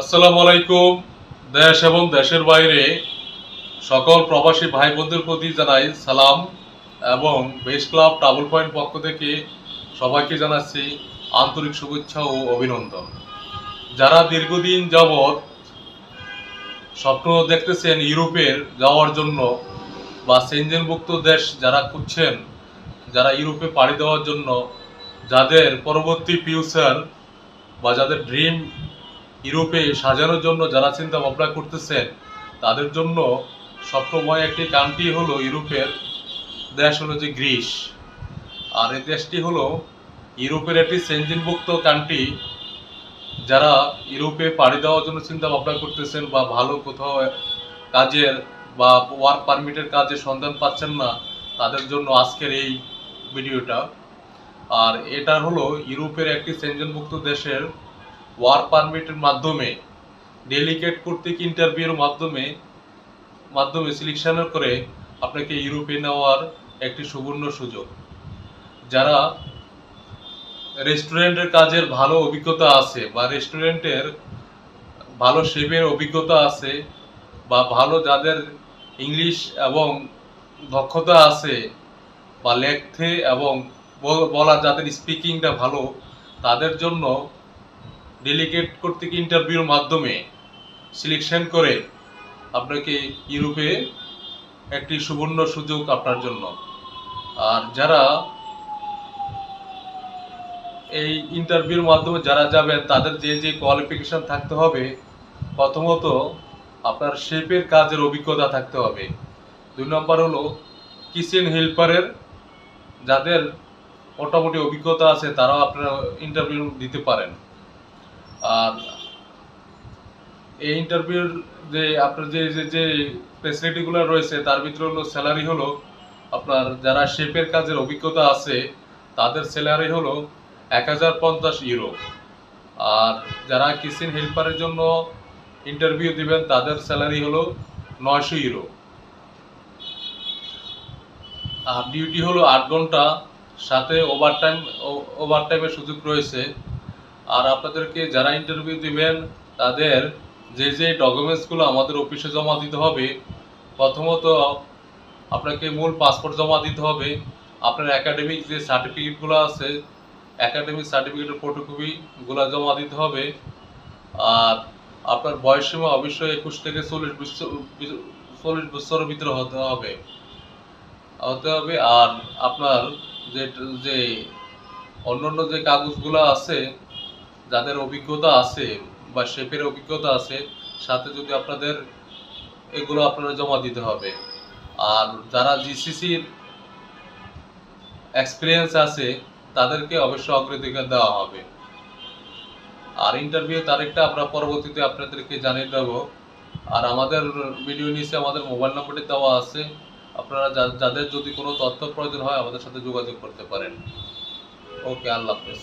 আসসালামু আলাইকুম। দেশ এবং দেশের বাইরে সকল প্রবাসী ভাই বোনদের প্রতি জানাই সালাম এবং বেস ক্লাব ট্রাভেল পয়েন্ট পক্ষ থেকে সবাইকে জানাচ্ছি আন্তরিক শুভেচ্ছা ও অভিনন্দন। যারা দীর্ঘদিন যাবৎ স্বপ্ন দেখতেছেন ইউরোপের যাওয়ার জন্য বা সেনজেনভুক্ত দেশ যারা খুঁজছেন, যারা ইউরোপে পাড়ি দেওয়ার জন্য, যাদের পরবর্তী ফিউচার বা যাদের ড্রিম ইউরোপে সাজানোর জন্য যারা চিন্তা ভাবনা করতেছেন তাদের জন্য সবসময় একটি কান্ট্রি হলো ইউরোপের দেশ হলো যে গ্রিস। আর এই দেশটি হলো ইউরোপের একটি সেঞ্জিনভুক্ত কান্ট্রি। যারা ইউরোপে পাড়ি দেওয়ার জন্য চিন্তা ভাবনা করতেছেন বা ভালো কোথাও কাজের বা ওয়ার্ক পারমিটের কাজে সন্ধান পাচ্ছেন না, তাদের জন্য আজকের এই ভিডিওটা আর এটা হলো ইউরোপের একটি সেঞ্জনভুক্ত দেশের ওয়ার্ক পারমিটের মাধ্যমে ডেলিগেট কর্তৃক ইন্টারভিউর মাধ্যমে মাধ্যমে সিলেকশন করে আপনাকে ইউরোপে নেওয়ার একটি সুবর্ণ সুযোগ। যারা রেস্টুরেন্টের কাজের ভালো অভিজ্ঞতা আছে বা রেস্টুরেন্টের ভালো শেফের অভিজ্ঞতা আছে বা ভালো যাদের ইংলিশ এবং দক্ষতা আছে বা লেখতে এবং বলা যাদের স্পিকিংটা ভালো, তাদের জন্য ডেলিগেট কর্তৃক ইন্টারভিউর মাধ্যমে সিলেকশন করে আপনাকে ইউরোপে একটি সুবর্ণ সুযোগ আপনার জন্য। আর যারা এই ইন্টারভিউর মাধ্যমে যারা যাবেন, তাদের যে যে কোয়ালিফিকেশন থাকতে হবে, প্রথমত আপনার শেপের কাজের অভিজ্ঞতা থাকতে হবে। দুই নম্বর হলো কিচেন হেল্পারের যাদের মোটামুটি অভিজ্ঞতা আছে, তারাও আপনারা ইন্টারভিউ দিতে পারেন। আর এই ইন্টারভিউর যে আপনার যে যে যে ফেসিলিটিগুলো রয়েছে, তার ভিতরে হলো স্যালারি হলো আপনার যারা শেপের কাজের অভিজ্ঞতা আছে, তাদের স্যালারি হলো এক হাজার পঞ্চাশ ইউরো আর যারা কিচেন হেল্পারের জন্য ইন্টারভিউ দিবেন, তাদের স্যালারি হলো নয়শো ইউরো আর ডিউটি হলো আট ঘণ্টা, সাথে ওভারটাইম ওভারটাইমের সুযোগ রয়েছে। আর আপনাদেরকে যারা ইন্টারভিউ দিবেন, তাদের যে যে ডকুমেন্টসগুলো আমাদের অফিসে জমা দিতে হবে, প্রথমত আপনাকে মূল পাসপোর্ট জমা দিতে হবে, আপনার একাডেমিক যে সার্টিফিকেটগুলো আছে একাডেমিক সার্টিফিকেটের ফটোকপিগুলো জমা দিতে হবে, আর আপনার বয়স সীমা অবশ্যই একুশ থেকে চল্লিশ বছর, চল্লিশ বছরের ভিতরে হতে হবে। হতে হবে, আর আপনার যে যে অন্যান্য যে কাগজগুলো আছে যাদের অভিজ্ঞতা আছে বা শেপের অভিজ্ঞতা আছে, সাথে যদি আপনাদের এগুলো আপনারা জমা দিতে হবে। আর যারা জিসিসির এক্সপিরিয়েন্স আছে, তাদেরকে অবশ্যই অগ্রাধিকার দেওয়া হবে। আর ইন্টারভিউ তারিখটা আমরা পরবর্তীতে আপনাদেরকে জানিয়ে দেবো। আর আমাদের ভিডিও নিচে আমাদের মোবাইল নাম্বারটি দেওয়া আছে। আপনারা যাদের যদি কোনো তথ্য প্রয়োজন হয়, আমাদের সাথে যোগাযোগ করতে পারেন। ওকে আল্লাহ হাফেজ।